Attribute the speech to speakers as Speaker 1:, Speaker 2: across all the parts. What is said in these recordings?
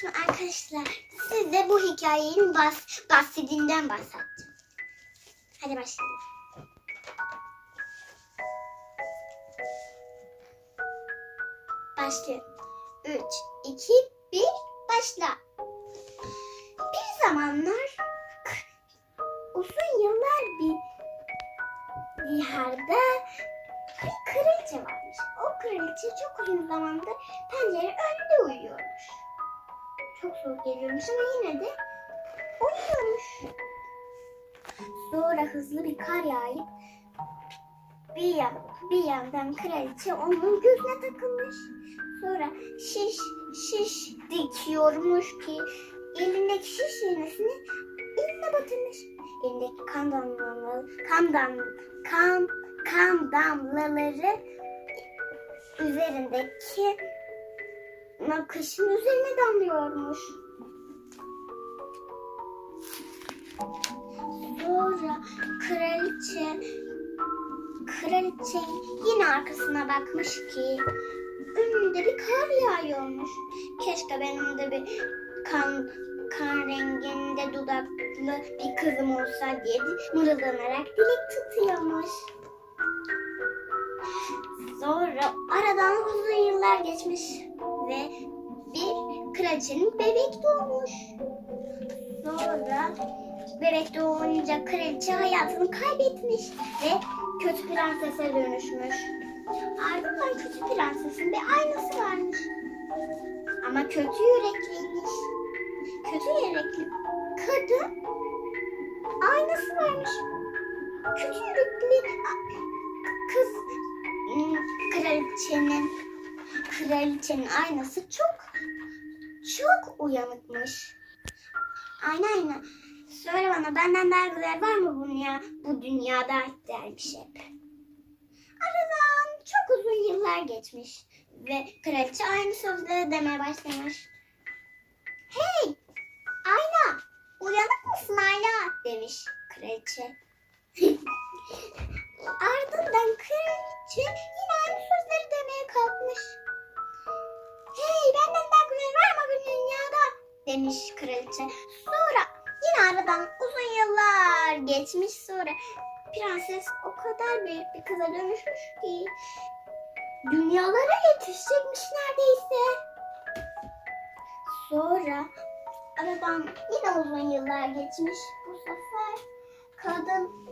Speaker 1: Şimdi arkadaşlar size bu hikayenin bas, bahsediğinden bahsedeceğim. Hadi başlayalım. Başlıyorum. 3, 2, 1, başla. Bir zamanlar uzun yıllar bir diyarda bir kraliçe varmış. O kraliçe çok uzun zamandır pencere önünde. Çok soğuk geliyormuş ama yine de uyuyormuş. Sonra hızlı bir kar yağıp bir, yan, bir yandan kraliçe onun gözüne takılmış. Sonra şiş şiş dikiyormuş ki elindeki şiş iğnesini eline batırmış. Elindeki kan damlaları, kan dam, kan, kan damlaları üzerindeki nakışın üzerine damlıyormuş. Sonra kraliçe kraliçe yine arkasına bakmış ki önünde bir kar yağıyormuş. Keşke benim de bir kan kan renginde dudaklı bir kızım olsa diye mırıldanarak dilek tutuyormuş. Sonra aradan uzun yıllar geçmiş ve bir kraliçenin bebek doğmuş. Sonra bebek doğunca kraliçe hayatını kaybetmiş ve kötü prensese dönüşmüş. Ardından kötü prensesin bir aynası varmış. Ama kötü yürekliymiş. Kötü yürekli kadın aynası varmış. Kötü yürekli kız hmm, kraliçenin kraliçenin aynası çok çok uyanıkmış. Aynen aynen. Söyle bana benden daha var mı bu dünya, bu dünyada dermiş hep. Aradan çok uzun yıllar geçmiş ve kraliçe aynı sözleri demeye başlamış. Hey Ayla uyanık mısın Ayla demiş kraliçe. Geçmiş sonra prenses o kadar büyük bir kıza dönüşmüş ki dünyalara yetişecekmiş neredeyse. Sonra aradan yine uzun yıllar geçmiş bu sefer kadın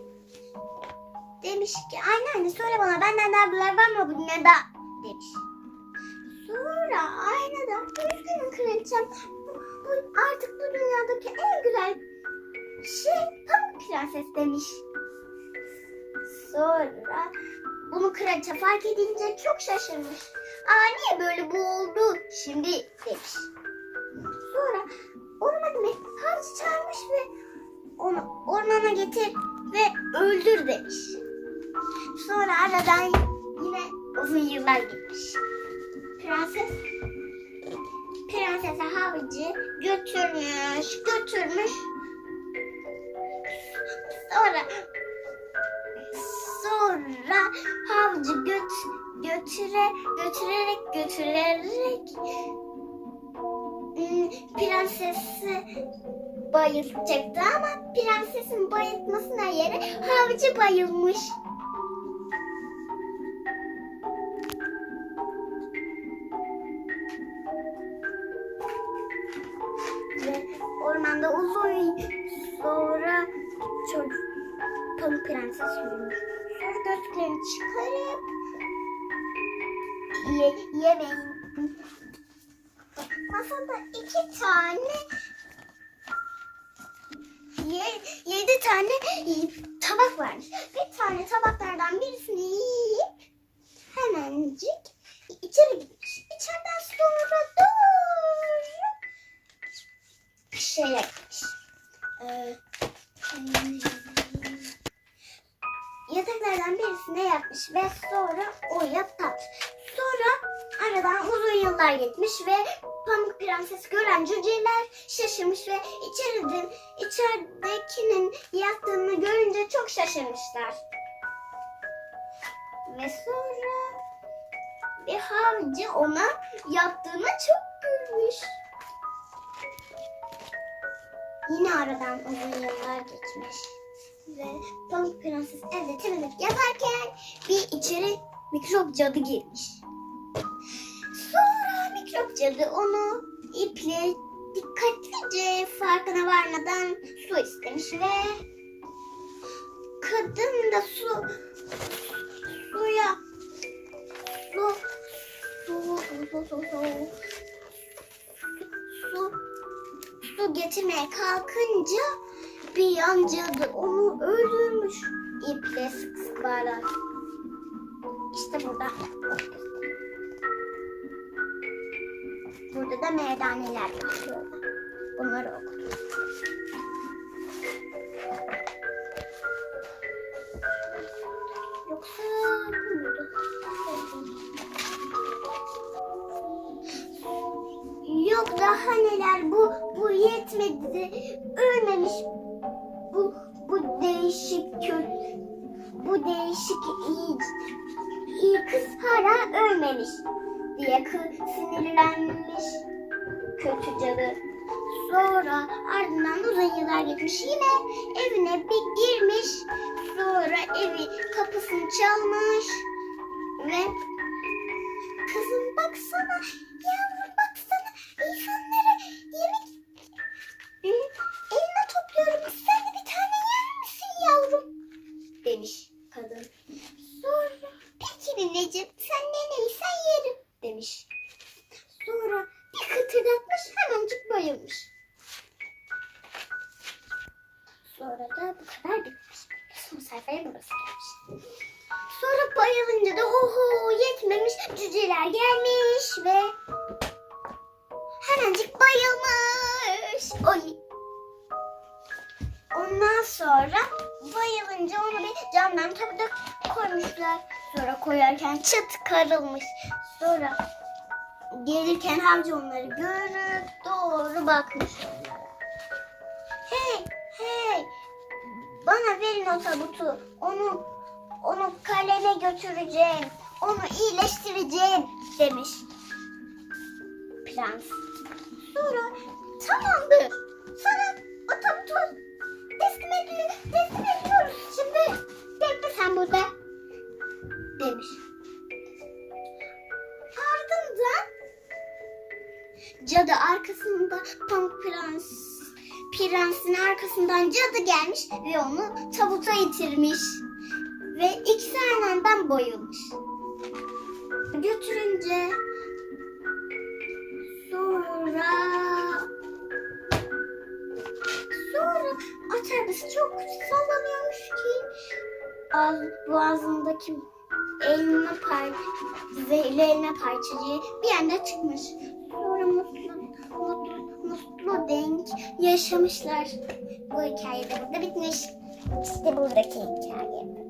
Speaker 1: demiş ki anneanne söyle bana benden daha güzel var mı bu dünyada demiş. Sonra aynadan üzgünüm kraliçem bu, bu, artık bu dünyadaki en güzel şey Pamuk Prenses demiş. Sonra bunu kraliçe fark edince çok şaşırmış. Aa niye böyle bu oldu şimdi demiş. Sonra ormana bir havcı çağırmış ve onu ormana getir ve öldür demiş. Sonra aradan yine uzun yıllar geçmiş. Prenses Prensese havcı götürmüş, götürmüş. Sonra sonra havcı göt götüre götürerek götürerek ım, prensesi bayıltacaktı ama prensesin bayıltmasına yere havcı bayılmış. Prenses yürümüş. Sonra gözlüklerini çıkarıp ye, yemeğin masada iki tane ye, yedi tane tabak varmış. Bir tane tabaklardan birisini yiyip hemencik yıllar geçmiş ve Pamuk Prenses gören cüceler şaşırmış ve içeride, içeridekinin yattığını görünce çok şaşırmışlar. Ve sonra bir havcı ona yaptığına çok gülmüş. Yine aradan uzun yıllar geçmiş. Ve Pamuk Prenses evde temizlik yaparken bir içeri mikrop cadı girmiş mikrop cadı onu iple dikkatlice farkına varmadan su istemiş ve kadın da su suya su su su su su su su getirmeye kalkınca bir yan cadı onu öldürmüş iple sık sık bağlar. İşte burada. Burada da merdaneler yapıyorlar. Bunları okudum. Yoksa? Yok daha neler bu bu yetmedi ölmemiş bu bu değişik kötü bu değişik iyi iyi kız hala ölmemiş diye sinirlenmiş kötü cadı. Sonra ardından uzun yıllar geçmiş yine evine bir girmiş. Sonra evi kapısını çalmış ve kızım baksana yavrum baksana insanlara yemek Hı, elma topluyorum sen de bir tane yer misin yavrum demiş kadın. Sonra peki nineciğim sen ne neysen yerim demiş. Sonra bir kıtırdatmış hemencik bayılmış. Sonra da bu kadar bitmiş. Son sayfaya burası gelmiş. Sonra bayılınca da oho yetmemiş cüceler gelmiş ve hemencik bayılmış. Oy. Ondan sonra bayılınca onu bir camdan tabuda koymuşlar. Sonra koyarken çıt karılmış. Sonra gelirken havcı onları görüp doğru bakmış onlara. Hey hey bana verin o tabutu. Onu onu kaleme götüreceğim. Onu iyileştireceğim demiş. Prens. Sonra tamamdır. Sana o tabutu teslim, ediyor, teslim ediyoruz şimdi. Bekle sen burada. Demiş. Ardından cadı arkasında Pamuk Prens Prensin arkasından cadı gelmiş ve onu tabuta itirmiş. Ve ikisi aynı anda bayılmış. Götürünce sonra sonra at arabası çok sallanıyormuş ki ağz, boğazındaki elma par zehirli elma parçacığı bir anda çıkmış ona denk yaşamışlar bu hikayede. Burada bitmiş. İşte buradaki hikaye.